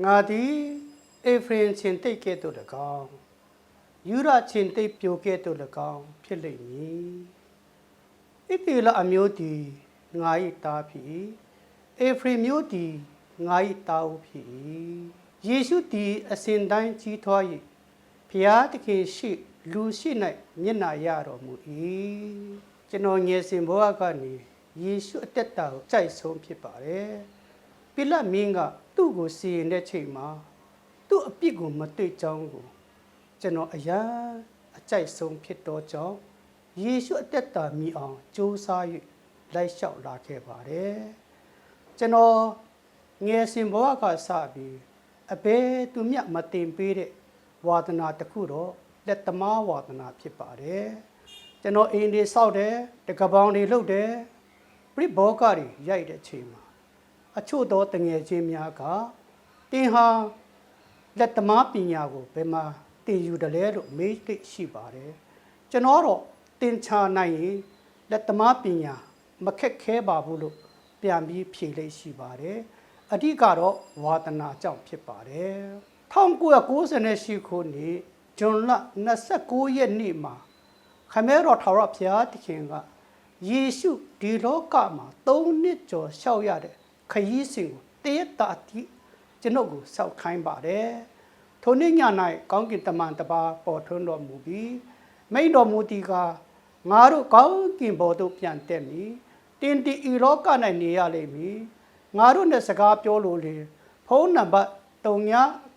ငါသည်အေဖရင်ချင်းတိတ်ကဲ့သို့၎င်းယူရချင်းတိတ်ပြိုကဲ့သို့၎င်းဖြစ်လိမ့်မည်ဣတိလအမျိုးသည်ငါ၏သားဖြစ်အေဖရင်မျိုးသည်ငါ၏သားဦးဖြစ်ယေရှုသည်အစဉ်တိုင်းကြီးထွား၍ဖျားသခင်ရှိ လူရှိ၌မျက်နာရတော်မူ၏ကျွန်တော်ငယ်စဉ်ဘဝကနေယေရှုအသက်တာကိုကြိုက်ဆုံးဖြစ်ပါတယ် ပိလတ်မင်းကသူ့ကိုစီရင်တဲ့ချိန်မှာသူ့အပြစ်ကိုမတွေ့ကြောင်းကိုကျွန်တော်အရာအကြိုက်ဆုံးဖြစ်တော့ကြောင်းယေရှုအသက်တာမြည်အောင်ကြိုးစား၍လိုက်လျှောက်လာခဲ့ပါတယ်ကျွန်တော်ငယ်စဉ်ဘဝကစပြီးအဘယ်သူမျှမတင်ပေးတဲ့ဝါသနာတစ်ခုတော့လက်သမားဝါသနာဖြစ်ပါတယ်ကျွန်တော်အိမ်တွေစောက်တယ်တကပောင်တွေလှုပ်တယ်ပြိဘောကတွေရိုက်တဲ့ချိန်မှာ အချို့သောတငယ်ချင်းများကတင်ဟာလက်သမားပညာကိုဘယ်မှာသင်ယူတယ်လဲလို့မေးသိရှိပါတယ်ကျွန်တော်တော့တင်ချာနိုင်ရင်လက်သမားပညာမခက်ခဲပါဘူးလို့ပြန်ပြီးဖြေလိုက်ရှိပါတယ်အဓိကတော့ဝါသနာကြောင့်ဖြစ်ပါတယ်1998ခုနှစ်ဇွန်လ29ရက်နေ့မှာခမဲတော်ထာဝရဘုရားသခင်ကယေရှုဒီလောကမှာ၃နှစ်ကျော်ရှောက်ရတဲ့ ခရီးစဉ်ကိုတရက်တာတိကျွန်ုပ်ကိုစောက်ခိုင်းပါတယ်။ထိုနေ့ည၌ကောင်းကင်တမန်တစ်ပါးပေါ်ထွန်းတော်မူပြီးမိန့်တော်မူသည်ကငါတို့ကောင်းကင်ဘုံသို့ပြန်တက်မည်။တင်တီဤလောက၌နေရလိမ့်မည်။ငါတို့နဲ့စကားပြောလို့လေဖုန်းနံပါတ်3ည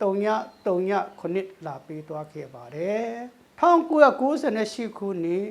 3ည3ညခုနှစ်လာပေးသွားခဲ့ပါတယ်။1998ခုနှစ်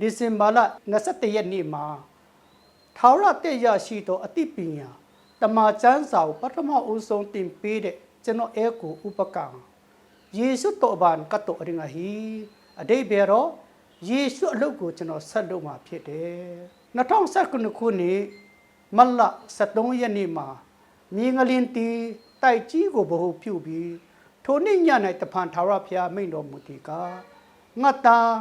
ဒီဇင်ဘာလ21ရက်နေ့မှာထာဝရတဲ့ရရှိသောအသိပညာ တမန်ကျမ်းစာကိုပထမဦးဆုံးတင်ပေးတဲ့ကျွန်တော်အဲကိုဥပကံယေရှုတော်ဘာန်ကတ်တော်ရင်ဟီအတိတ်ဘယ်တော့ယေရှုအလုပ်ကိုကျွန်တော်ဆက်လုပ်မှာဖြစ်တယ်2019ခုနှစ်မလ73ရက်နေ့မှာမြေငလင်တီတိုက်ကြီးကိုဗဟုပြုပြီးထိုနေ့ည၌တဖန်ထာဝရဘုရားမိန့်တော်မူသည်ကငါသား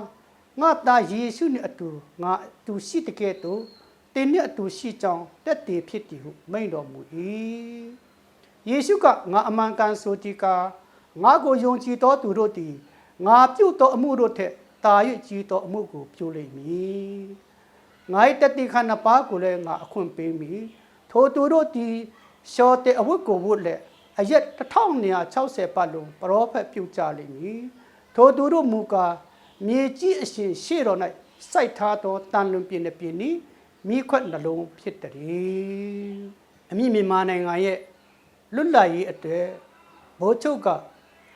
ငါသားယေရှုနဲ့အတူငါအတူရှိတကဲ့သို့တ င်းနဲ့အတူရှိကြောင်းတက်တည်ဖြစ်တည်ဟုမိန့်တော်မူ၏ယေရှုကငါအမှန်ကန်ဆိုဒီကာငါကိုယုံကြည်သောသူတို့သည်ငါပြုသောအမှုတို့ထက်တာ၍ကြည်သောအမှုကိုပြုလိမ့်မည်ငါ၏တတိခဏပါကိုလည်းငါအခွင့်ပေးမည်ထိုသူတို့သည်ရှောတဲ့အဝတ်ကိုဝတ်လက်အရက်1260ပတ်လုံးပရောဖက်ပြုကြလိမ့်မည်ထိုသူတို့မူကားမြေကြီးအရှင်ရှေ့တော်၌စိုက်ထားသောတန်လွန်ပြင်းတဲ့ပြင်းဤ မိခွက်နှလုံးဖြစ်တည်းအမိမြန်မာနိုင်ငံရဲ့လွတ်လပ်ရေးအတဲ့ဘိုးချုပ်က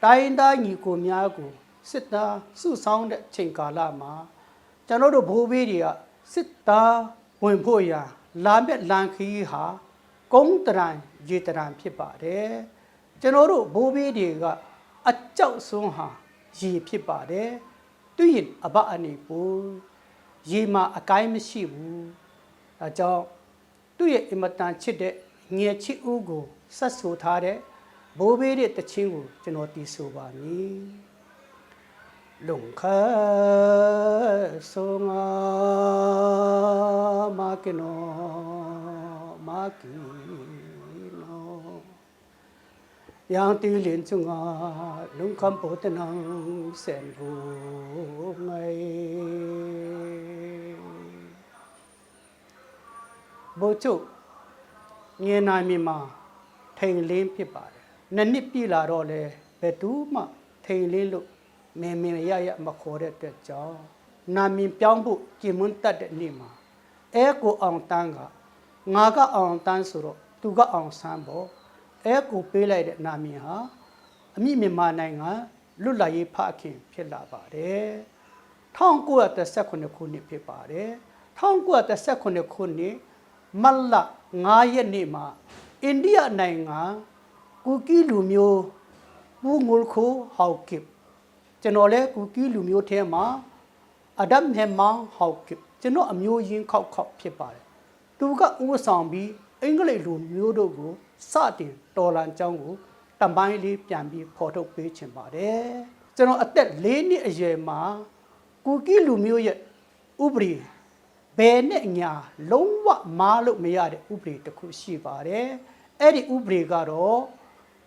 တိုင်းသားညီကိုများကိုစစ်သားစုဆောင်းတဲ့ချိန်ကာလမှာကျွန်တော်တို့ဘိုးဘေးတွေကစစ်သားဝင်ဖို့ရာလာမြက်လန်ခီးဟာကုန်းတရံရေတရံဖြစ်ပါတယ်ကျွန်တော်တို့ဘိုးဘေးတွေကအကြောက်ဆုံးဟာရေဖြစ်ပါတယ်သူရင်အဘအနေပူရေမှာအကိုင်းမရှိဘူး အဲကြောင့်သူ့ရဲ့အင်မတန်ချစ်တဲ့ငယ်ချစ်ဦးကိုဆက်ဆိုထားတဲ့ဘိုးဘေးတဲ့တခြင်းကိုကျွန်တော်တီးဆိုပါမည်လုံခါဆိုငါမာကနောမာကီနော yang ti lin chunga lung kham po te nang sen bu ngai bo chu ငင်း နိုင်မြမှာထိန်လင်းဖြစ်ပါတယ်နှစ်နှစ်ပြည့်လာတော့လေဘယ်သူမှထိန်လင်းလို့မင်းမင်းရရမခေါ်တဲ့အတွက်ကြောင့်နာမည်ပြောင်းဖို့ကြင်မွန်းတတ်တဲ့နေ့မှာအဲကိုအောင်တန်းကငါကအောင်တန်းဆိုတော့သူကအောင်ဆန်းပေါ့အဲကိုပေးလိုက်တဲ့နာမည်ဟာအမိမြန်မာနိုင်ငံလွတ်လပ်ရေးဖခင်ဖြစ်လာပါတယ်1939ခုနှစ်ဖြစ်ပါတယ်1939ခုနှစ် မတ်လ9ရက်နေ့မှာအိန္ဒိယနိုင်ငံကူကီလူမျိုးပူငုလ်ခိုဟောက်ကိကျွန်တော်လည်းကူကီလူမျိုးထဲမှာအဒမ်ဟေမန်ဟောက်ကိကျွန်တော်အမျိုးရင်းခောက်ခောက်ဖြစ်ပါတယ်သူကဥဆောင်ပြီးအင်္ဂလိပ်လူမျိုးတို့ကိုစတင်တော်လန်ကျောင်းကိုတပိုင်းလေးပြန်ပြီးဖော်ထုတ်ပေးချင်ပါတယ်ကျွန်တော်အသက်၄နှစ်အရွယ်မှာကူကီလူမျိုးရဲ့ဥပဒေ ဘယ်နဲ့အညာလုံးဝမားလို့မရတဲ့ဥပဒေတစ်ခုရှိပါတယ်အဲ့ဒီဥပဒေကတော့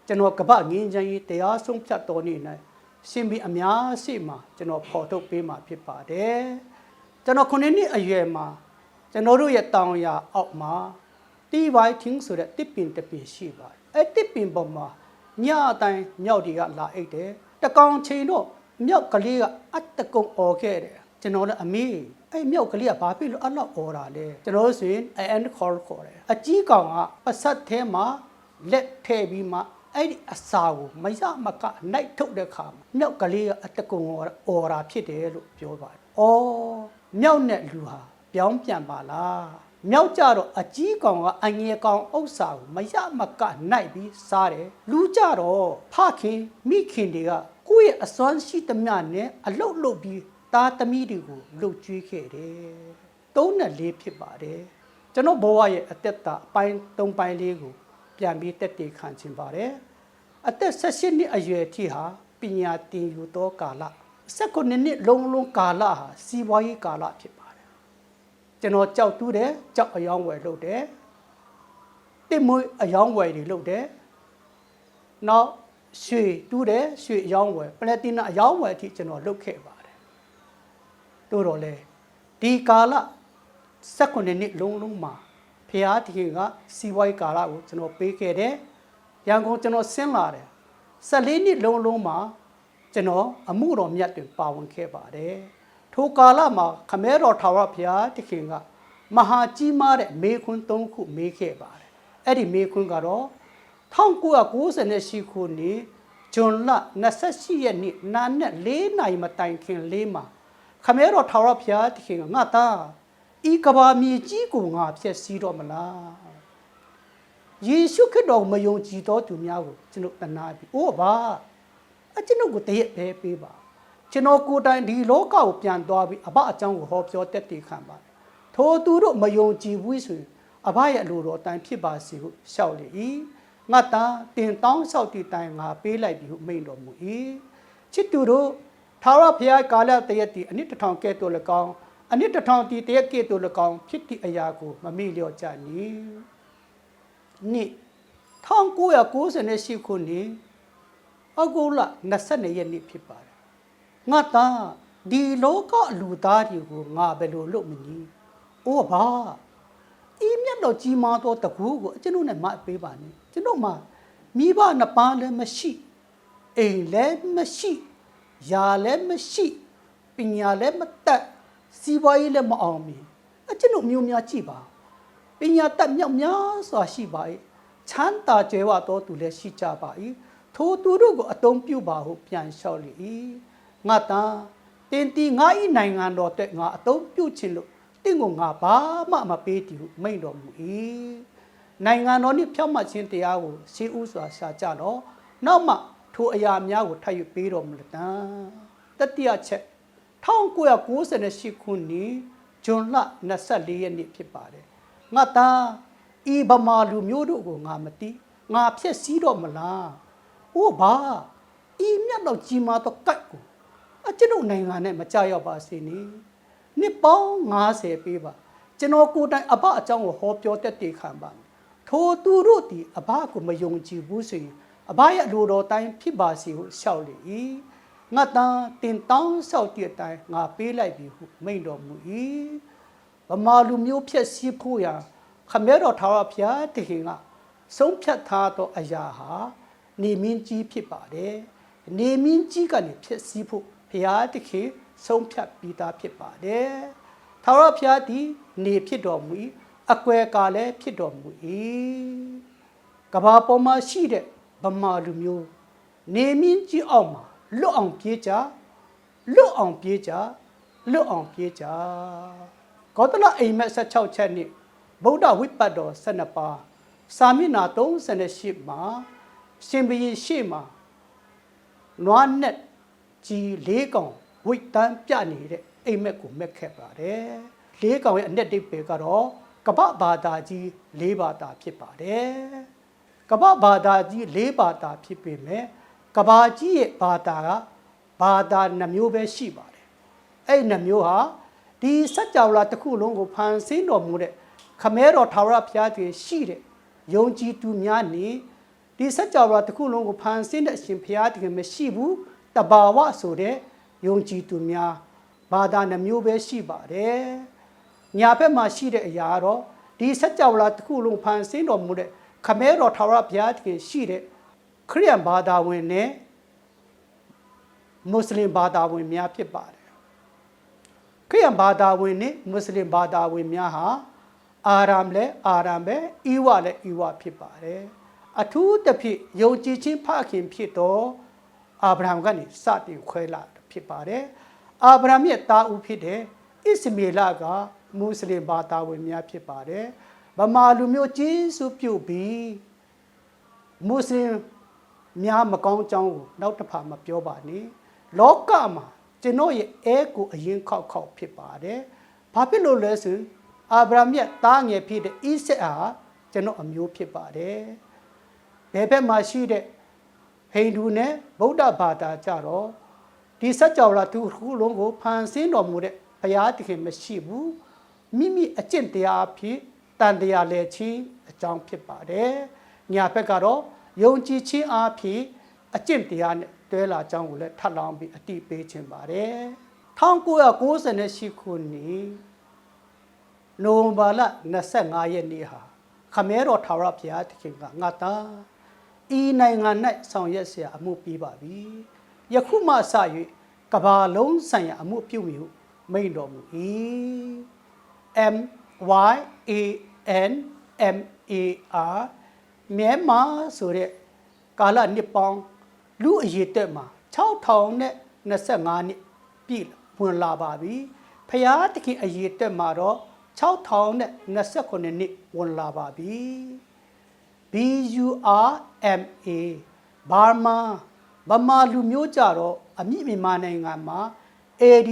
ကျွန်တော်ကပ္ပငင်းချမ်းကြီးတရားဆုံးဖြတ်တော်နေ၌ရှင်ဘီအများရှိမှကျွန်တော်ဖော်ထုတ်ပေးမှာဖြစ်ပါတယ်ကျွန်တော်ခုနှစ်နှစ်အရွယ်မှာကျွန်တော်တို့ရဲ့တောင်ယာအောက်မှာတီဝိုင်ထင်းဆိုတဲ့တစ်ပင်တစ်ပင်ရှိပါတယ်အဲ့တစ်ပင်ပေါ်မှာညအတိုင်းမြောက်တွေကလာအိတ်တယ်တကောင်ချိန်တော့မြောက်ကလေးကအတကုံអော်ခဲ့တယ်ကျွန်တော်လည်းအမေ အဲ့မြောက်ကလေးကဘာဖြစ်လို့အဲ့လောက်អော်တာလဲကျွန်တော်တို့ဆိုရင် and call ခေါ်တယ်အကြီးကောင်ကပစတ်ထဲမှာလက်ထည့်ပြီးမှအဲ့ဒီအစာကိုမရမကနိုင်ထုတ်တဲ့ခါမှာမြောက်ကလေးကအတကုံអော်တာဖြစ်တယ်လို့ပြောပါတယ်။အော်မြောက်နဲ့လူဟာပြောင်းပြန်ပါလား။မြောက်ကြတော့အကြီးကောင်ကအငယ်ကောင်ဥစ္စာကိုမရမကနိုင်ပြီးစားတယ်။လူကြတော့ဖခင်မိခင်တွေကကိုယ့်ရဲ့အစွမ်းရှိသမျှနဲ့အလုတ်လုတ်ပြီး သားသမီးတွေကိုလှုပ်ကြွေးခဲ့တယ်။သုံးနဲ့လေးဖြစ်ပါတယ်။ကျွန်တော်ဘဝရဲ့အသက်တာအပိုင်း၃ပိုင်းလေးကိုပြန်ပြီးတက်တည်ခံခြင်းပါတယ်။အသက်16နှစ်အရွယ်ထိဟာပညာသင်ယူသောကာလ19နှစ်လုံးလုံးကာလဟာစီးပွားရေးကာလဖြစ်ပါတယ်။ကျွန်တော်ကြောက်တူးတယ်ကြောက်အယောင်းဝယ်လုပ်တယ်။တစ်မွေးအယောင်းဝယ်တွေလုပ်တယ်။နောက်ရွှေတူးတယ်ရွှေအယောင်းဝယ်ပလက်တီနအယောင်းဝယ်အထိကျွန်တော်လုပ်ခဲ့ပါ တယ်။တို့တော့လေဒီကာလ19နှစ်လုံးလုံးမှာဖျားတခင်ကစီးပွားရေးကာလကိုကျွန်တော်ပေးခဲ့တယ်။ရန်ကုန်ကျွန်တော်ဆင်းလာတယ်။14နှစ်လုံးလုံးမှာကျွန်တော်အမှုတော်မြတ်တွင်ပါဝင်ခဲ့ပါတယ်။ထိုကာလမှာခမဲတော်ထာဝရဘုရားတခင်ကမဟာကြီးမားတဲ့မေခွန်း၃ခုမေးခဲ့ပါတယ်။အဲ့ဒီမေခွန်းကတော့1998ခုနှစ်ဇွန်လ28ရက်နေ့နာနဲ့၄နိုင်မတိုင်ခင်လေးမှာ ခမဲတော်ထာဝရဘုရားတခင်ကငါသားဤကဘာမြေကြီးကိုငါဖျက်ဆီးတော့မလားယေရှုခရစ်တော်မယုံကြည်သောသူများကိုကျွန်တော်တနာပြီးအိုးပါအကျွန်ုပ်ကိုတရက်ပဲပေးပါကျွန်တော်ကိုယ်တိုင်ဒီလောကကိုပြန်သွားပြီးအဘအကြောင်းကိုဟောပြောတက်တည်ခံပါတယ်ထိုသူတို့မယုံကြည်ဘူးဆိုရင်အဘရဲ့အလိုတော်အတိုင်းဖြစ်ပါစေဟုရှောက်လေ၏ငါသားတင်တောင်းလျှောက်တည်တိုင်ငါပေးလိုက်ပြီဟုမိန့်တော်မူ၏ချစ်သူတို့ ထာဝရဘုရားကာလတရက်တည်အနှစ်တစ်ထောင်ကဲ့သို့၎င်းအနှစ်တစ်ထောင်တည်တရက်ကဲ့သို့၎င်းဖြစ်သည့်အရာကိုမမေ့လျော့ကြနီနှစ်1998ခုနှစ်ဩဂုတ်လ22ရက်နေ့ဖြစ်ပါတယ်ငါသားဒီလောကလူသားတွေကိုငါဘယ်လိုလုပ်မနည်းအိုးဘာဤမြတ်တော်ကြီးမားသောတကူကိုကျွန်တော်နဲ့မအပေးပါနဲ့ကျွန်တော်မှမိဘနှစ်ပါးလည်းမရှိအိမ်လည်းမရှိ ယာလည်းမရှိပညာလည်းမတတ်စီးပွားရေးလည်းမအောင်မြင်အကျွန်တော်မျိုးများကြည့်ပါပညာတတ်မြောက်များစွာရှိပါ၏ချမ်းသာကြွယ်ဝသောသူလည်းရှိကြပါ၏ထိုသူတို့ကိုအတုံးပြုပါဟုပြန်လျှောက်လေ၏ငါသားတင်တီငါဤနိုင်ငံတော်အတွက်ငါအတုံးပြုခြင်းလို့တင့်ကိုငါဘာမှမပေးတည်ဟုမိန့်တော်မူ၏နိုင်ငံတော်နှင့်ဖြောင့်မတ်ခြင်းတရားကိုရှေးဥစွာရှာကြတော့နောက်မှ ထိုအရာများကိုထပ်ယူပေးတော်မူလတံတတိယချက်1998ခုနှစ်ဇွန်လ24ရက်နေ့ဖြစ်ပါတယ်ငါသားဤဗမာလူမျိုးတို့ကိုငါမသိငါဖြစ်စည်းတော့မလားအိုးဘာဤမြတ်တော့ကြီးမားတော့ကတ်ကိုအကျွန်ုပ်နိုင်ငံနဲ့မကြရောက်ပါစေနေနှစ်ပေါင်း90ပေးပါကျွန်တော်ကိုယ်တိုင်အဘအကြောင်းကိုဟောပြောတတ်တည်ခံပါမယ်ထိုသူတို့ဒီအဘကိုမယုံကြည်ဘူးဆိုရင် အဘရဲ့အလိုတော်တိုင်းဖြစ်ပါစေဟုရှောက်လေ၏ငါတန်တင်တောင်းလျှောက်တဲ့အတိုင်းငါပေးလိုက်ပြီဟုမိန့်တော်မူ၏ဗမာလူမျိုးဖြစ်စည်းဖို့ရာခမဲတော်ထာဝရဘုရားတခင်ကဆုံးဖြတ်ထားသောအရာဟာနေမင်းကြီးဖြစ်ပါတယ်နေမင်းကြီးကနေဖြစ်စည်းဖို့ဘုရားတခင်ဆုံးဖြတ်ပြီးသားဖြစ်ပါတယ်ထာဝရဘုရားသည်နေဖြစ်တော်မူ၏အကွယ်ကာလည်းဖြစ်တော်မူ၏ကဘာပေါ်မှာရှိတဲ့ ဗမာလူမျိုးနေမင်းကြီးအောင်မှာလွတ်အောင်ပြေးကြလွတ်အောင်ပြေးကြလွတ်အောင်ပြေးကြဂေါတလအိမ်မက်16ချက်နှစ်ဗုဒ္ဓဝိပတ်တော်12ပါးစာမျက်နှာ38မှာရှင်ဘုရင်ရှေ့မှာနွားနဲ့ကြီးလေးကောင်ဝိတ်တန်းပြနေတဲ့အိမ်မက်ကိုမက်ခဲ့ပါတယ်လေးကောင်ရဲ့အ내ဒိတ်ပေကတော့ကပ္ပဘာသာကြီး၄ဘာသာဖြစ်ပါတယ် ကပ္ပဘာသာကြီး၄ဘာသာဖြစ်ပေမဲ့ကဘာကြီးရဲ့ဘာသာကဘာသာနှမျိုးပဲရှိပါတယ်အဲ့နှမျိုးဟာဒီစัจ java လာတစ်ခုလုံးကိုဖန်ဆင်းတော်မူတဲ့ခမဲတော်ထာဝရဘုရားတည်ရှိတဲ့ယုံကြည်သူများနေ ဒီစัจ java တစ်ခုလုံးကိုဖန်ဆင်းတဲ့အရှင်ဘုရားတကယ်မရှိဘူးတဘာဝဆိုတဲ့ယုံကြည်သူများဘာသာနှမျိုးပဲရှိပါတယ်ညာဘက်မှာရှိတဲ့အရာကတော့ဒီစัจ java တစ်ခုလုံးဖန်ဆင်းတော်မူတဲ့ ခမဲတော်ထာဝရဘုရားတကယ်ရှိတဲ့ခရိယန်ဘာသာဝင်နဲ့မွတ်စလင်ဘာသာဝင်များဖြစ်ပါတယ်ခရိယန်ဘာသာဝင်နဲ့မွတ်စလင်ဘာသာဝင်များဟာအာရမ်လဲအာရမ်ပဲဤဝလဲဤဝဖြစ်ပါတယ်အထူးသဖြင့်ယုံကြည်ခြင်းဖခင်ဖြစ်တော်အာဗြဟံကနေစတင်ခွဲလာတာဖြစ်ပါတယ်အာဗြဟံရဲ့သားဦးဖြစ်တဲ့ဣစမေလကမွတ်စလင်ဘာသာဝင်များဖြစ်ပါတယ် ဗမာလူမျိုးကျေးဇူးပြုပြီးမွတ်စလင်များမကောင်းကြောင်းကိုနောက်တစ်ဖာမပြောပါနဲ့လောကမှာကျွန်တော်ရဲ့အဲကိုအရင်ခောက်ခောက်ဖြစ်ပါတယ်ဘာဖြစ်လို့လဲဆိုအာဗြဟံရဲ့သားငယ်ဖြစ်တဲ့ဣဆက်ဟာကျွန်တော်အမျိုးဖြစ်ပါတယ်ဘယ်ဘက်မှာရှိတဲ့ဟိန္ဒူနဲ့ဗုဒ္ဓဘာသာကြတော့ဒီစัจ java သူခုလုံးကိုဖန်ဆင်းတော်မူတဲ့ဘုရားသခင်မရှိဘူးမိမိအကျင့်တရားအဖြစ် တန်တရားလဲချင်းအကြောင်းဖြစ်ပါတယ်ညာဘက်ကတော့ယုံကြည်ခြင်းအဖြစ်အကျင့်တရားနဲ့တွဲလာကြောင်းကိုလည်းထပ်လောင်းပြီးအတိပေးခြင်းပါတယ်1998ခုနှစ်နိုဝင်ဘာလ25ရက်နေ့ဟာခမဲတော်ထာဝရဘုရားသခင်ကငါသားဤနိုင်ငံ၌ဆောင်ရွက်เสียအမှုပြီးပါပြီယခုမှစ၍ကဘာလုံးဆိုင်ရာအမှုပြုမိဟုမိန်တော်မူ၏။ M Y A N M A R မြန်မာဆိုတဲ့ကာလနှစ်ပေါင်းလူအရေးတက်မှာ6025နှစ်ပြည့်ဝင်လာပါပြီ။ဖျားတခင်အရေးတက်မှာတော့6029နှစ်ဝင်လာပါပြီ။ B U R M A ဘာမာဗမာလူမျိုးကြတော့အမြင့်မြန်မာနိုင်ငံမှာ AD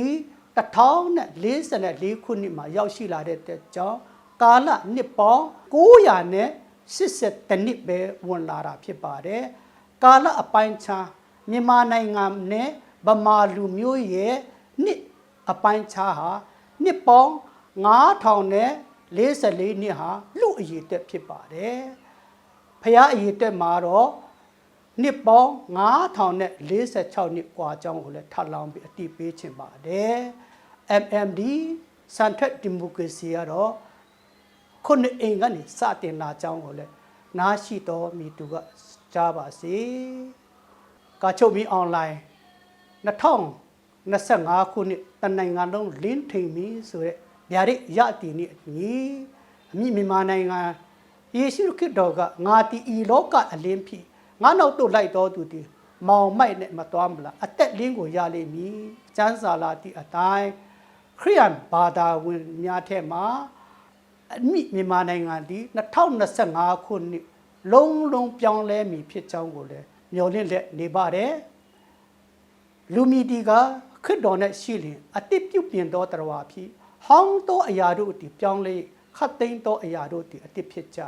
1044ခုနှစ်မှာရောက်ရှိလာတဲ့အတွက်ကြောင့် ကာလနှစ်ပေါင်း900နဲ့80နှစ်ပဲဝင်လာတာဖြစ်ပါတယ်။ကာလအပိုင်းခြားမြန်မာနိုင်ငံနဲ့ဗမာလူမျိုးရဲ့နှစ်အပိုင်းခြားဟာနှစ်ပေါင်း9000နဲ့44နှစ်ဟာလူအရေးတက်ဖြစ်ပါတယ်။ဖျားအရေးတက်မှာတော့နှစ်ပေါင်း9046နှစ်กว่าအကြောင်းကိုလည်းထပ်လောင်းပြီးအတိပေးခြင်းပါတယ် MMD စံထက်ဒီမိုကရေစီကတော့ ခုနှစ်အိမ်ကနေစတင်လာအကြောင်းကိုလည်းနားရှိတော်မိသူကကြားပါစေကာချုပ်မီအွန်လိုင်း2025ခုနှစ်တနိုင်ငံလုံးလင်းထိန်မီဆိုတဲ့ဗျာဒိတ်ရတီနေ့အညီအမိမြန်မာနိုင်ငံယေရှုခရစ်တော်ကငါတီဤလောကအလင်းဖြစ်ငါနောက်တို့လိုက်တော်သူဒီမောင်မိုက်နဲ့မတော်မလားအသက်လင်းကိုရလိမ့်မည်ကျမ်းစာလာတိအတိုင်းခရိယန်ဘာသာဝင်များထဲမှာ အမိမြန်မာနိုင်ငံဒီ2025ခုနှစ်လုံးလုံးပြောင်းလဲမည်ဖြစ်ကြောင်းကိုလည်းမျှော်လင့်လက်နေပါတယ်လူမီတီကခရစ်တော်နဲ့ရှိလင်အတိပြုပြင်သောတရားဖြစ်ဟောင်းသောအရာတို့အတိပြောင်းလဲခတ်သိမ်းသောအရာတို့အတိအတိဖြစ်ကြ၏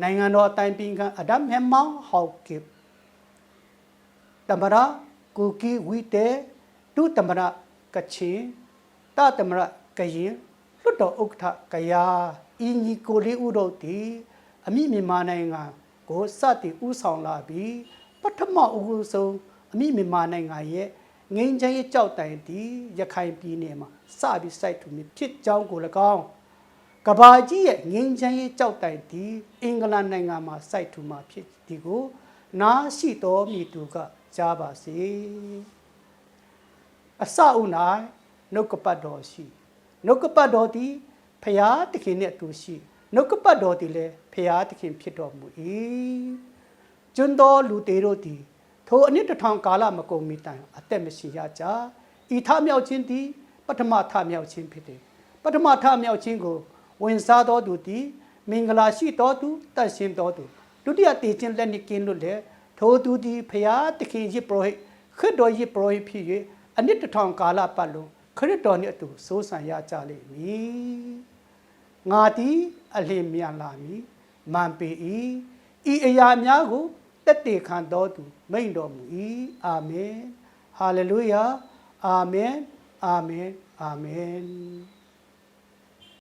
နိုင်ငံတော်အတိုင်းပင်ခံအဒမ်ဟမ်မောင်ဟောက်ကိတမရာကူကီဝီတေတူတမရာကချင်တတမရာကရင် လွတ်တော်ဥက္ကဋ္ဌကယာအင်းကြီးကိုလေးဥတို့တီအမိမြန်မာနိုင်ငံကိုစတင်ဥဆောင်လာပြီးပထမအဦးဆုံးအမိမြန်မာနိုင်ငံရဲ့ငင်းချမ်းရဲ့ကြောက်တိုင်တီရခိုင်ပြည်နယ်မှာစပြီးစိုက်ထူနေဖြစ်ကြောင်းကို၎င်းကဘာကြီးရဲ့ငင်းချမ်းရေးကြောက်တိုင်ဒီအင်္ဂလန်နိုင်ငံမှာစိုက်ထူမှာဖြစ်ဒီကိုနားရှိတော်မည်သူကကြားပါစေအစအုံ၌နှုတ်ကပတ်တော်ရှိ နှုတ်ကပတ်တော်သည်ဖျားသခင်နဲ့အတူရှိနှုတ်ကပတ်တော်သည်လည်းဖျားသခင်ဖြစ်တော်မူ၏ကျွန်းတော်လူသေးတို့သည်ထိုအနှစ်တစ်ထောင်ကာလမကုန်မီတိုင်အသက်မရှိရကြဤထမြောက်ခြင်းသည်ပထမထမြောက်ခြင်းဖြစ်တယ်ပထမထမြောက်ခြင်းကိုဝင်စားတော်သူသည်မင်္ဂလာရှိတော်သူတတ်ရှင်တော်သူဒုတိယတည်ခြင်းလက်နှင့်ကင်းလို့လေထိုသူသည်ဖျားသခင်ရစ်ပရောဟိတ်ခရစ်တော်ရစ်ပရောဟိတ်ဖြစ်၍အနှစ်တစ်ထောင်ကာလပတ်လုံး ခရစ်တော်နှင့်အတူစိုးစံရကြလိမ့်မည်ငါသည်အလင်းမြန်လာမည်မန်ပေ၏ဤအရာများကိုတက်တည်ခံတော်သူမိန်တော်မူ၏အာမင်ဟာလေလုယာအာမင်အာမင်အာမင်